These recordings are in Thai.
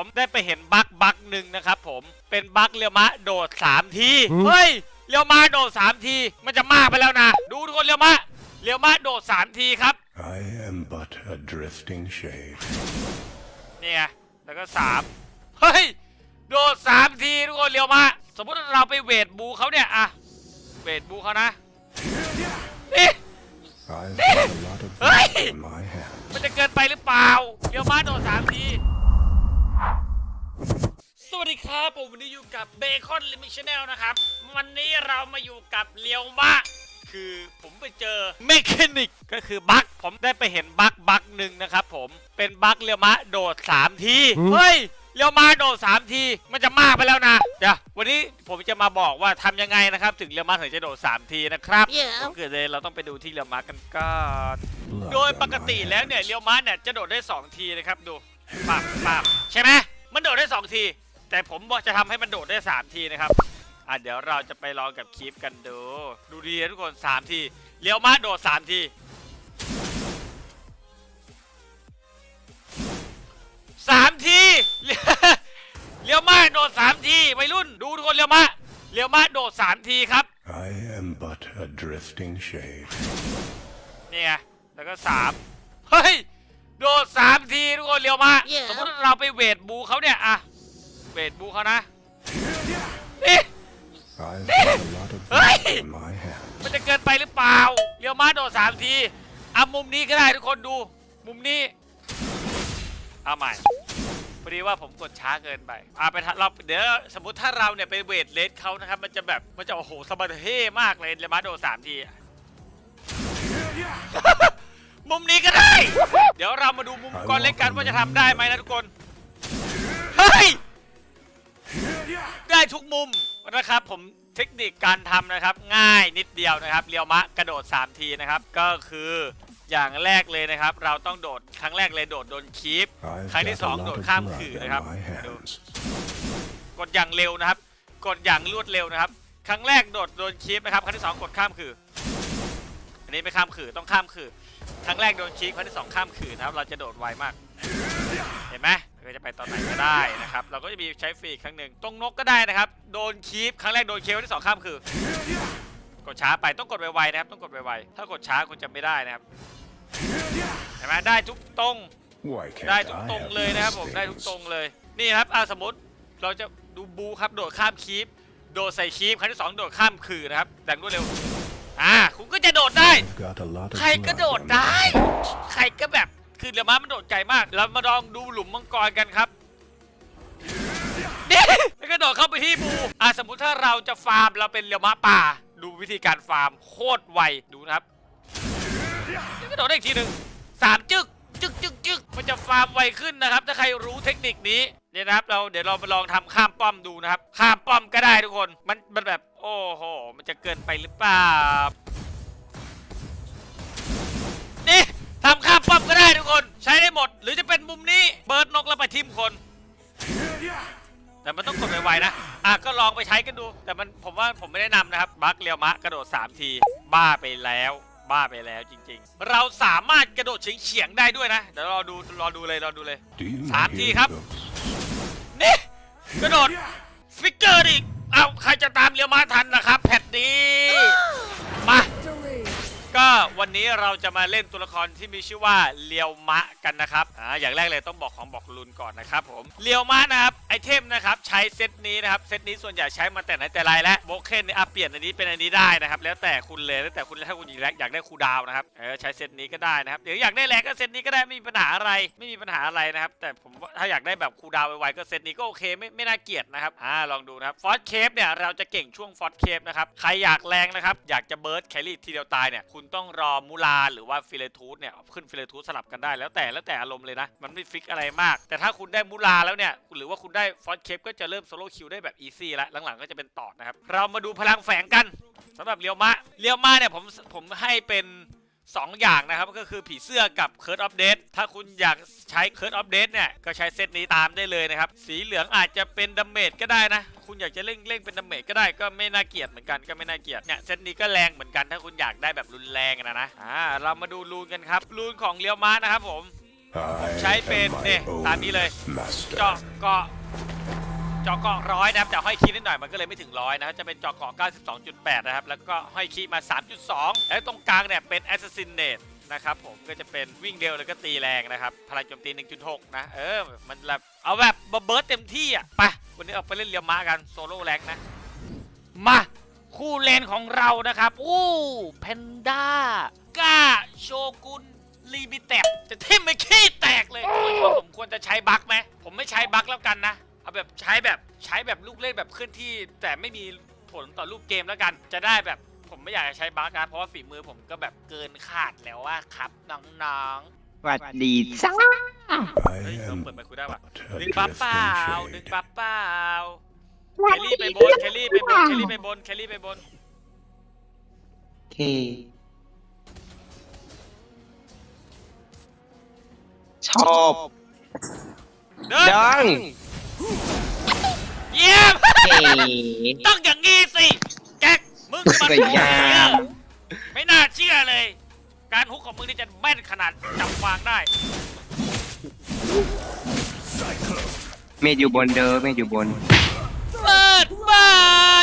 ผมได้ไปเห็นบั๊กบั๊กหนึ่งนะครับผมเป็นบั๊กเรียวมะโดดสามทีเฮ้ยเรียวมะโดดสามทีมันจะมากไปแล้วนะ ดูทุกคนเรียวมะเรียวมะโดดสามทีครับ I am but a drifting shade. เนี่ยแล้วก็สามเฮ้ยโดดสามทีทุกคนเรียวมาสมมติเราไปเวทบูเขาเนี่ยอะเวทบูเขานะนี่ I've got a lot of Hey! blood in my hands. มันจะเกินไปหรือเปล่าเรียวมาโดดสามทีสวัสดี ครับผมวันนี้อยู่กับเบคอนลิมิชแนลนะครับ วันนี้เรามาอยู่กับเลียวมะ คือผมไปเจอเมคานิกก็คือบั๊กผมได้ไปเห็นบั๊กบั๊กหนึ่งนะครับผมเป็นบั๊กเลียวมะโดดสามที เฮ้ยเลียวมะโดดสามที มันจะมากไปแล้วนะเดี๋ยววันนี้ผมจะมาบอกว่าทำยังไงนะครับ ถึงเลียวมะถึงจะโดดสามทีนะครับ Yeah. ก็คือเลยเราต้องไปดูที่เลียวมะกันก่อน Blood โดย on ปก my ติแล้วเนี่ยเลียวมะเนี่ยจะโดดได้ 2 ทีนะครับดูปับปับใช่ไหมมันโดดได้ 2 ที แต่ผมบอกจะทำให้มันโดดได้ 3 ทีนะครับ อะเดี๋ยวเราจะไปลองกับคลิปกันดู ดูดีนะทุกคน 3 ทีเลียวมะโดด 3 ทีสามทีเลียวมะโดดสามทีวัยรุ่นดูทุกคนเลียวมะเลียวมะโดดสามทีครับ I am but a drifting shade. นี่ไงแล้วก็สามเฮ้ย โดดสามทีทุกคนเร็วมาก Yeah. สมมติเราไปเวทบูเขาเนี่ยอะเวทบูเขานะนี่ I've got a lot of blood Hey! in my hands. มันจะเกินไปหรือเปล่าเร็วมากโดดสามทีเอามุมนี้ก็ได้ทุกคนดู มุมนี้เอาใหม่พอดีว่าผมกดช้าเกินไปอ่าไปทะเราเดี๋ยวสมมติถ้าเราเนี่ยไปเวทเลสเขานะครับมันจะแบบมันจะโอ้โหสมรรถเท่มากเลยเร็วมากโดดสามทีมุมนี้ก็ได้ เดี๋ยวเรามาดูมุมก่อนเล็กกันว่าจะทำได้ไหมนะทุกคน เฮ้ย ได้ทุกมุมนะครับผมเทคนิคการทำนะครับ ง่ายนิดเดียวนะครับเรียวมะกระโดด 3 ทีนะครับ ก็คืออย่างแรกเลยนะครับ เราต้องโดดครั้งแรกเลยโดดโดนคีป I've ครั้งที่ got ส a อง lot โด of ดข้าม blood ขื่อ in นะครับ my ดู hands. กดอย่างเร็วนะครับ กดอย่างรวดเร็วนะครับ ครั้งแรกโดดโดนคีปนะครับครั้งที่สองกดข้ามขื่ออันนี้ไม่ข้ามขื่อต้องข้ามขื่อ ครั้งแรกโดนคีปครั้งที่สองข้ามขื่อนะครับ เราจะโดดไวมาก เห็นไหมเราจะไปตอนไหนก็ได้นะครับ เราก็จะมีใช้ฟรีอีกครั้งหนึ่งตรงนกก็ได้นะครับ โดนคีปครั้งแรกโดนคีปครั้งที่สองข้ามขื่อกดช้าไปต้องกดไวๆนะครับ ต้องกดไวๆถ้ากดช้าคุณจะไม่ได้นะครับเห็นไหมได้ทุกตรง Why can't ได้ทุก I ตรง have เลยนะครับ these ผมได้ทุก things? ตรงเลยนี่ครับอ่าสมมติเราจะดูบูครับโดดข้ามคีปโดดใส่คีปครั้งที่สองโดดข้ามขื่อนะครับแต่งรวดเร็ว อ่าคุณก็จะโดดได้ I've got a lot of ใครก็ blood โดด on ได้ my hands. ใครก็แบบคือเรือม้ามันโดดไกลมาก เรามาลองดูหลุมมังกรกันครับนี่แล้วก็โดดเข้าไปที่บูอะสมมุติถ้าเราจะฟาร์มเราเป็นเรือม้าป่า ดูวิธีการฟาร์มโคตรไวดูนะครับแล้วก็โดดได้อีกทีหนึ่งสามจึกจึกจึกจึกมันจะฟาร์มไวขึ้นนะครับ ถ้าใครรู้เทคนิคนี้ เนี่ยนะครับเราเดี๋ยวเรามาลองทำข้ามป้อมดูนะครับ ข้ามป้อมก็ได้ทุกคนมันมันแบบ โอ้โห มันจะเกินไปหรือเปล่านี่ทำข้ามป้อมก็ได้ทุกคน ใช้ได้หมด หรือจะเป็นมุมนี้เบิร์ดนกแล้วไปทิมคน แต่มันต้องกดไวๆนะอะก็ลองไปใช้กันดู แต่มันผมว่าผมไม่ได้นำนะครับบัคเรียวมะกระโดด 3 ที บ้าไปแล้วบ้าไปแล้วจริงๆ เราสามารถกระโดดเฉียงๆได้ด้วยนะ เดี๋ยวรอดูรอดูเลยรอดูเลย Do you Sám hear chi khắp. those? นี่กระโดดฟิกเกอร์อีกเอาใครจะตามเรียวมาทันนะครับแพทนี้มา ก็วันนี้เราจะมาเล่นตัวละครที่มีชื่อว่าเลียวมะกันนะครับอ่าอย่างแรกเลยต้องบอกของบอกลุนก่อนนะครับผมเลียวมะนะครับไอเทมนะครับใช้เซตนี้นะครับเซตนี้ส่วนใหญ่ใช้มาแต่ไหนแต่ไรแล้วโบเคนเนี่ยอะเปลี่ยนอันนี้เป็นอันนี้ได้นะครับแล้วแต่คุณเลยแล้วแต่คุณถ้าคุณอยากอยากได้คูลดาวน์นะครับเออใช้เซตนี้ก็ได้นะครับเดี๋ยวอยากได้แรงก็เซตนี้ก็ได้ไม่มีปัญหาอะไรไม่มีปัญหาอะไรนะครับแต่ผมว่าถ้าอยากได้แบบคูลดาวน์ไวๆก็เซตนี้ก็โอเคไม่ไม่น่าเกลียดนะครับอ่าลองดูนะครับฟอสเคปเนี่ยเราจะเก่งช่วงฟอสเคปนะครับใครอยากแรงนะครับอยากจะเบิร์ดแครี่ทีเดียวตายเนี่ยคุณต้องรอมูลาหรือว่าฟิเลทูสเนี่ยขึ้นฟิเลทูสสลับกันได้แล้วแต่แล้วแต่อารมณ์เลยนะ มันไม่ฟิกอะไรมาก แต่ถ้าคุณได้มูลาแล้วเนี่ย หรือว่าคุณได้ฟอสเคปก็จะเริ่มโซโล่คิวได้แบบอีซี่ละหลังๆก็จะเป็นตอดนะครับ เรามาดูพลังแฝงกันสำหรับเลียวมะเลียวมะเนี่ยผมผมให้เป็น 2อย่างนะครับก็คือผีเสื้อกับเคิร์ดอัปเดตถ้าคุณอยากใช้เคิร์ดอัปเดตเนี่ย ก็ใช้เซตนี้ตามได้เลยนะครับ สีเหลืองอาจจะเป็นดัมเมจก็ได้นะ คุณอยากจะเร่งเร่งเป็นดัมเมจก็ได้ก็ไม่น่าเกลียดเหมือนกันก็ไม่น่าเกลียดเนี่ยเซตนี้ก็แรงเหมือนกันถ้าคุณอยากได้แบบรุนแรงนะนะอ่าเรามาดูรูนกันครับรูนของเลียวม้านะครับผม I ใช้เป็น am เนี่ย my ตามนี้เลย own master. เจาะเกาะเจาะเกาะร้อยนะครับแต่ห้อยคีนิดหน่อยมันก็เลยไม่ถึงร้อยนะครับจะเป็นเจาะเกาะ 92.8 นะครับ แล้วก็ห้อยคีมา 3.2 แล้วตรงกลางเนี่ยเป็น assassinate นะครับผมก็จะเป็นวิ่งเร็วแล้วก็ตีแรงนะครับพลังโจมตี 1.6 นะ เออ มันแบบเอาแบบเบิร์ดเต็มที่อะไปวันนี้ออกไปเล่นเรียวม้ากันโซโล่แรงนะ มาคู่เลนของเรานะครับ อู้แพนด้าก้าโชกุนลีมิเต็จะทิ่มไปขี้แตกเลยว่าผมควรจะใช้บั๊กไหมผมไม่ใช้บั๊กแล้วกันนะ เอาแบบใช้แบบใช้แบบลูกเล่นแบบเคลื่อนที่ แต่ไม่มีผลต่อรูปเกมแล้วกัน จะได้แบบผมไม่อยากจะใช้บั๊กนะเพราะว่าฝีมือผมก็แบบเกินขาดแล้วว่าครับน้องสวัสดีจ้า I ๆเฮ้ยเรา am เปิดไมค์คุยได้ปะ but a ดึงบัฟเปล่า drifting ดึง shade. บัฟเปล่าเคลลี่ไปบนเคลลี่ไปบนเคลลี่ไปบนเคลลี่ไปบน โอเค ชอบเดินดัง เยี่ยมเก๋ต้องอย่างงี้สิแจ็คมึงมันสวยโง่งามเนี่ยไม่น่าเชื่อเลย การฮุกของมึงนี่จะแม่นขนาดจับวางได้ เมดอยู่บนเด้อเมดอยู่บน เปิดเปิ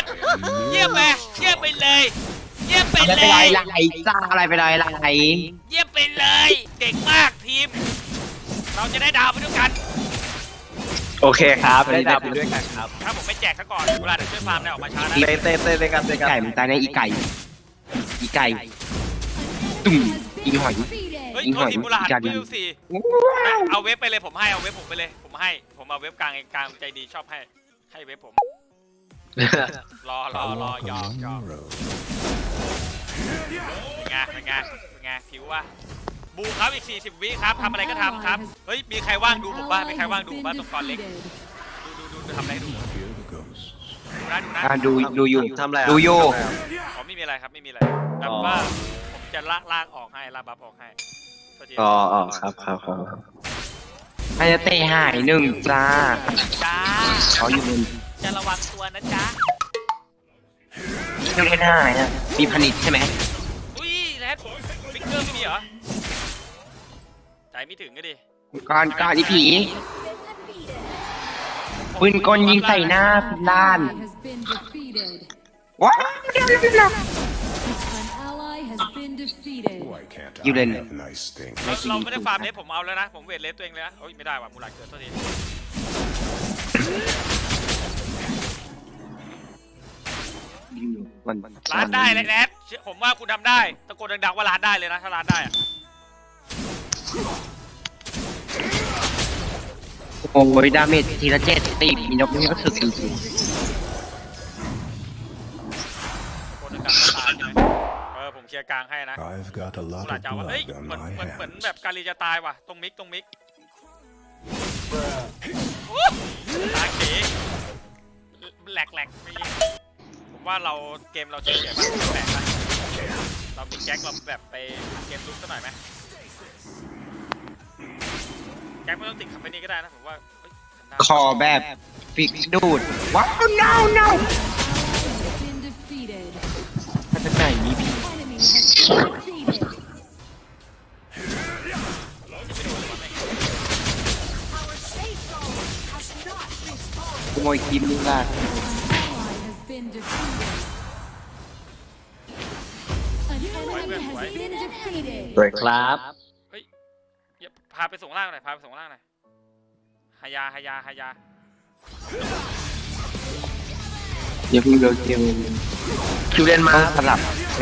ดเยี่ยมไปเยี่ยมไปเลย เยี่ยมไปอะไรเลไปไรย ไรจ้าอะไรไปไรไรเยี่ยมไปเลย เก่งมากทีม เราจะได้ดาวไปด้วยกัน โอเคครับได้ดาวไปด้วยกันครับถ้าผมไม่แจกซะก่อนเวลาเดี๋ยวช่วยฟาร์มได้ออกมาช้านะเต้เต้เต้เต้กันเต้กันไก่มันตายในอีไก่ อีไก่ ตุ่มอีหอย เฮ้ยอิงโทหษอยทีมูลาดอีกาดีวิวสี่เอาเว็บไปเลยผมให้เอาเว็บผมไปเลยผมให้ผมเอาเว็บกลางเองกลางใจดีชอบให้ให้เว็บผม รอรอ I รอ walk ยอม along ยอม the road. เป็นไงเป็นไงเป็นไงผิวว่า บูครับอีก 40 วิครับทำอะไรก็ทำครับ เฮ้ย มีใครว่างดูผมบ้างมีใครว่างดูผมบ้างตรงกอนเล็ก ดูดูดูดูทำอะไรให้ดู Hear the ghosts. ดูนะดูนะอ่าดูดูอยู่ทำอะไรอะดูอยู่ ทำอะไรอะอ๋อไม่มีอะไรครับไม่มีอะไรแต่อ๋อว่า ผมจะลากลากออกให้ลากบัฟออกให้โทษทีอ๋ออ๋อครับครับครับไอ้เตะหายหนึ่งจ้าจ้าเขาอยู่บนจะระวังตัวนะจ๊ะเตะหายอะมีผลิตใช่ไหมอุ้ยแรดฟิกเกอร์ไม่มีเหรอ ใจไม่ถึงก็ดิก่อนก่อนอีผีปืนกลยิงใส่หน้าพิลาน has been defeated. ว้าวเดี๋ยวเดี๋ยวเดี๋ยว An ally has been defeated. Why can't You I didn't. have nice things? เราเราไม่ได้ฟาร์มเลสผมเอาแล้วนะ ผมเวทเลสตัวเองเลยนะโอ้ยไม่ได้ว่ะมูลาดเกิดโทษทีวันร้านได้เลยแรดเชื่อผมว่าคุณทำได้ ตะโกนดังๆว่าร้านได้เลยนะ ถ้าร้านได้อะ โอ้ยดาเมจทีละเจ็ดตีมีนกนี่ก็สึกจริงตะโกนดังๆว่าตายใช่ไหมเออผมเคลียร์กลางให้นะ I've got a มู lot ลาด of จะเอาว่าเอ้ย blood on เหมือน my เหมือน เหมือน hands. แบบกาลีจะตายว่ะ ตรงมิก ตรงมิกโอ้ตาเก๋แหลกแหลกไม่ยิงผมว่าเราเกมเราเฉยๆมากแปลกนะเรามีแจ็คเราแบบไปเกมลุกสักหน่อยไหม แจ็คไม่ต้องติดคำนี้ก็ได้นะผมว่าเฮ้ยทำได้ๆคอแบบฟิกดูด ว้าว no no Has been defeated. มาจากไหนมีผี Enemy has been defeated. ขโมยคลิปลูกลาด Ally has been defeated. An enemy has been defeated. สวยครับเฮ้ยอย่า พาไปส่งล่างหน่อยพาไปส่งล่างหน่อยฮายาฮายาฮายาอย่าเพิ่งเลิกเกมคิวเล่นมาต้องสลับเ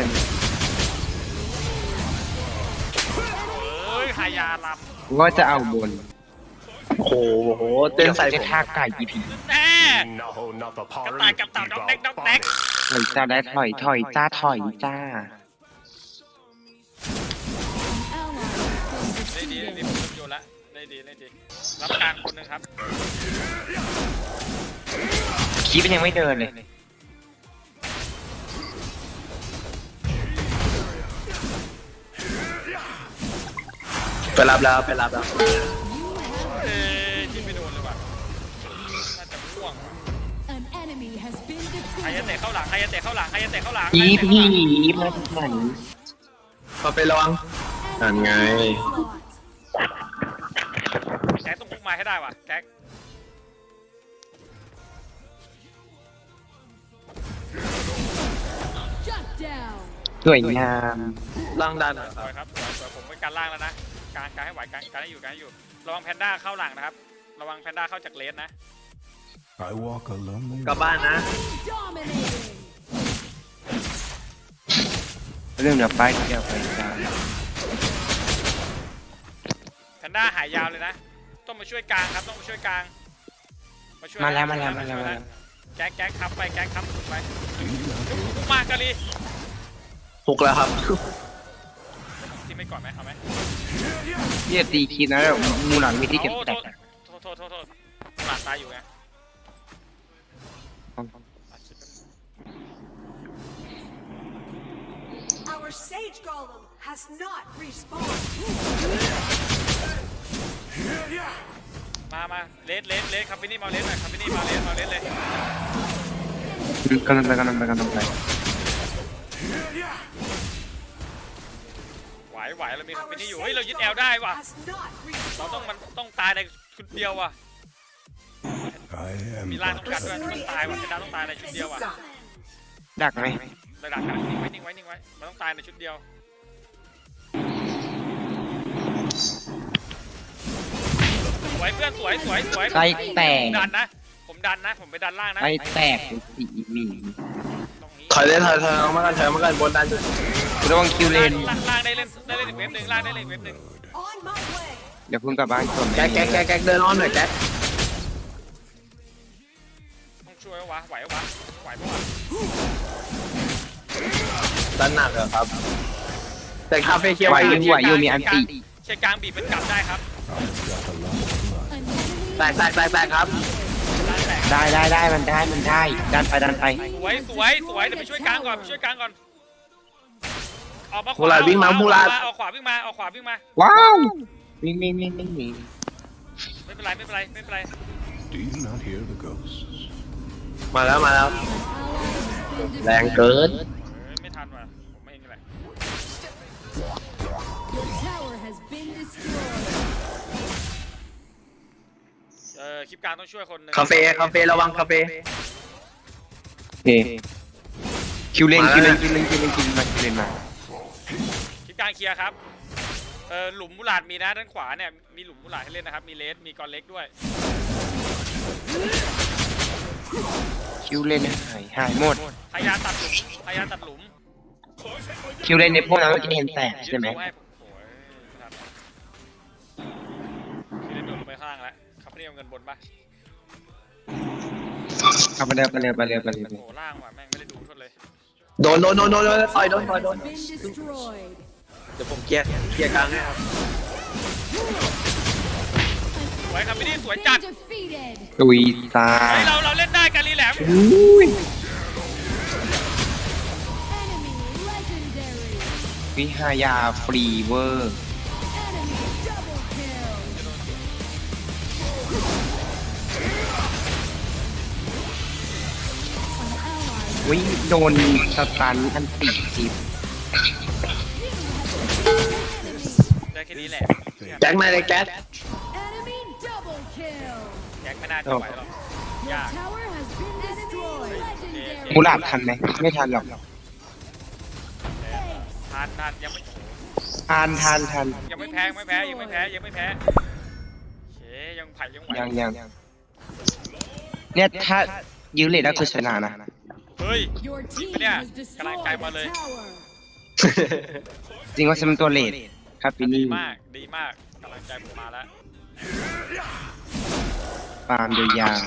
อ้ยฮายาลว่าจะเอาบนโอ้โหโหเต้นใส่จะผมท่าไก่อีผีำแน่ No, not the กระ party. ต่ายกับเต่าดอกเด็กดอกเด็กถอยจ้าได้ถอยถอยจ้าถอยจ้า Ally has been ได้ดีได้ดี defeated. ผมเริ่มโยนละได้ดีได้ดีรับกลางคนหนึ่งครับคลิปมันยังไม่เดินเลยไปรับแล้วไปรับแล้วเอ้ยที่ไม่โดนเลยว่ะน่าจะม่วง An enemy has been ใครจะ defeated. เตะเข้าหลังใครจะเตะเข้าหลังใครจะเตะเข้าหลังอีใครจะเตะผีเข้าหลังมาจากไหน พอไประวังนั่นไง Slot. ให้ได้ว่ะแก๊ก Shut down. สวยงามล่างดันสวยครับสวยสวยผมไปการล่างแล้วนะการการให้ไหวการการให้อยู่การให้อยู่ระวังแพนด้าเข้าหลังนะครับ ระวังแพนด้าเข้าจากเลสนะ I walk a lonely กลับบ้านนะ Dominating. เรื่องเดี๋ยวไปเดี๋ยวไปกันแพนด้าหายยาวเลยนะ ต้องมาช่วยกลางครับต้องมาช่วยกลางมาช่วยมาแล้วมาแล้วช่มาวยแล้วมานะแล้วแก๊กแก๊กครับไปแก๊กครับไป Do you not มากะลีหกแล้วครับที่ไม่ก่อนไหมเอาไหมพี่จะตีคีนะแล้วมูหลังมีที่เก็บโอ้แตโทกษโทษโทษโทษโทษหลาดตายอยู่ไง มามาเลสเลสเลสคัมพินี่มาเลสหน่อยคัมพินี่มาเลสมาเลสเลยกำลังไปกำลังไปกำลังไปไหวไหวเรามีคัม Our พินี่อยู่ sage เฮ้ย เรายึดแอลได้ golem ว่ะ has not เราต้องมัน respawned. ต้องตายในชุดเดียวว่ะ I am มีล่าง but ต้องการด้วย a ต้องตายว่ะเป็นดาวต้องตายในชุดเดียวว่ะดักไหมระดับการนิ่งไว้นิ่งไว้นิ่งไว้มันต้องตายในชุดเดียว สวยเพื่อนสวยสวยสวยไส้แตกดันนะ ผมดันนะ ผมไปดันล่างนะไส้แตกเป็นสีหมีตรงนี้ถอยเลยถอยถอยออกมากันถอยออกมากันบนดันระวังคิวเลน ล่างล่างได้เล่นได้เล่นอีกเว็บหนึ่งล่างได้เล่นอีกเว็บหนึ่ง On my way. เดี๋ยวเพิ่งกลับบ้านก่อนแก๊กแก๊กแก๊กแก๊กเดินอ้อนหน่อยแก๊กต้องช่วยวะไหววะไหวปะวะดันหนักเหรอครับ แต่คาเฟ่เคียวไหวไปอยู่ไหวอยู่มีอันตีเชยร์กลางบีบเป็นกลับได้ครับ แตกแตกแตกแตกครับล่างแตกได้ได้ได้มันได้มันได้ดันไปดันไปสวยสวยสวยเดี๋ยวไปช่วยกลางก่อนไปช่วยกลางก่อนออกมาขมูลาดวิ่งมามูลาดเอาขวาวิ่งมาเอาขวาวิ่งมาว้าววิ่งวิ่งวิ่งวิ่งวิ่งไม่เป็นไรไม่เป็นไรไม่เป็นไร Do you not hear the ghosts? มาแล้วมาแล้ว ally has been แรง defeated. เกินเออไม่ทันว่ะผมไม่เองแหละ Your tower has been destroyed. ออคลิปกลางต้องช่วยคนหนึ่งคาเฟ่คาเฟ่ระวังคาเฟ่โอเคคิวเลนมาคิวแล้เลวนคิวเลนคิวเลนคิวเลนมาคิวเลนมาคลิปกลางเคลียร์ครับเออหลุมมุลาดมีนะด้านขวาเนี่ยมีหลุมมุลาดให้เล่นนะครับมีเลสมีกอนเล็กด้วยคิวเลนหายหายหมดพยายามตัดหลุมพยายามตัดหลุมคิวเลนในพวกนั้นมันจะเห็นแตกใช่ไหมยึดรูให้ผมโอ้ยไม่ ครับนี่เอาเงินบนปะเอาไปเร็วไปเร็วไปเร็วไปเร็วโอ้โหล่างว่ะแม่งไม่ได้ดูโทษเลยโดนโดนโดนโดนโดนต่อยโดนต่อยโดน Has been destroyed. เดี๋ยวผมเคลียร์เคลียร์กลางให้ครับสวยครับพี่นี่ Has สวย been จัด defeated. ตุยตาเฮ้ยเราเราเล่นได้กันรีแหลมอุ้ย Enemy legendary. วิหายาฟรีเวอร์ วิโดนสตันอันติจิบได้แค่นี้แหละแก๊กมาเลยแก๊ก Enemy double kill. แก๊งไม่น่าจะไหวหรอก Your ยาก tower has been destroyed. มู Legendary. หลาดทันไหมไม่ทันหรอกทานทานยังไม่โอ้โหทานทานทันยังไม่แพ้ยังไม่แพ้ยังไม่แพ้ยังไม่แพ้โอเคยังไผ่ยังไหวยังยังเนี่ยถ้ายื้อเลยได้คือชนะนะ เฮ้ย Your team Yeah, has กำลัง destroyed ใจมาเลย a tower. จริงว่าฉันเป็นตัวเลดครับปีดีนี้มาก ดีมากกำลังใจผมมาแล้วปาล์มโดยยาง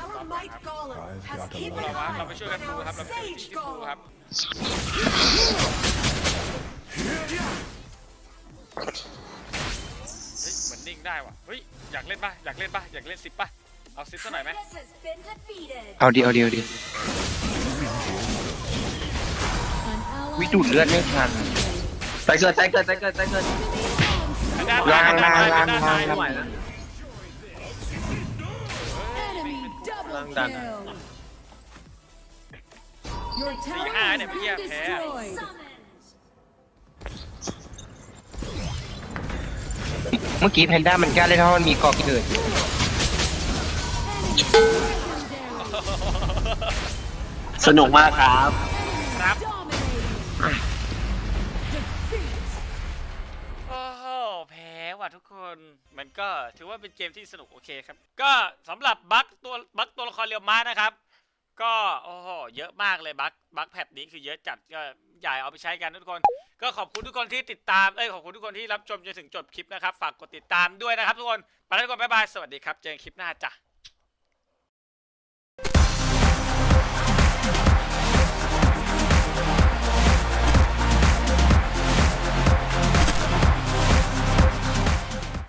Our might golem I've has got a hidden เราวะ behind เราไปช่วยกันดูครับ เราไปช่วย our ที่ sage ดูครับ golem. เฮ้ย เหมือนนิ่งได้ว่ะ เฮ้ย อยากเล่นป่ะ อยากเล่นป่ะ อยากเล่นสิบป่ะ เอาสิบสักหน่อยไหม This has been defeated. เอาดีเอาดีเอาดี An ally วิดูดเลือดไม่ทันใส่เกิดใส่เกิดใส่เกิดใส่เกิดด้านล่างด้านล่างด้านล่างด้านล่างไม่ไหวนะ enemy double Lang dan. kill. Your tower ha, has này, been bây giờ thế à? destroyed. เมื่อกี้แพนด้ามันกล้าเล่นเพราะมันมีกอเกิด สนุกมากครับ ครับโอ้โหแพ้ว่ะทุกคนมันก็ถือว่าเป็นเกมที่สนุกโอเคครับ ก็สำหรับบัคตัวบัคตัวละครเรียวมานะครับ ก็โอ้โหเยอะมากเลยบัคบัคแพทนี้คือเยอะจัดก็ใหญ่เอาไปใช้กันทุกคน ก็ขอบคุณทุกคนที่ติดตามเอ้ยขอบคุณทุกคนที่รับชมจนถึงจบคลิปนะครับ ฝากกดติดตามด้วยนะครับ ทุกคนไปแล้วทุกคนบ๊ายบายสวัสดีครับเจอกันคลิปหน้าจ้ะ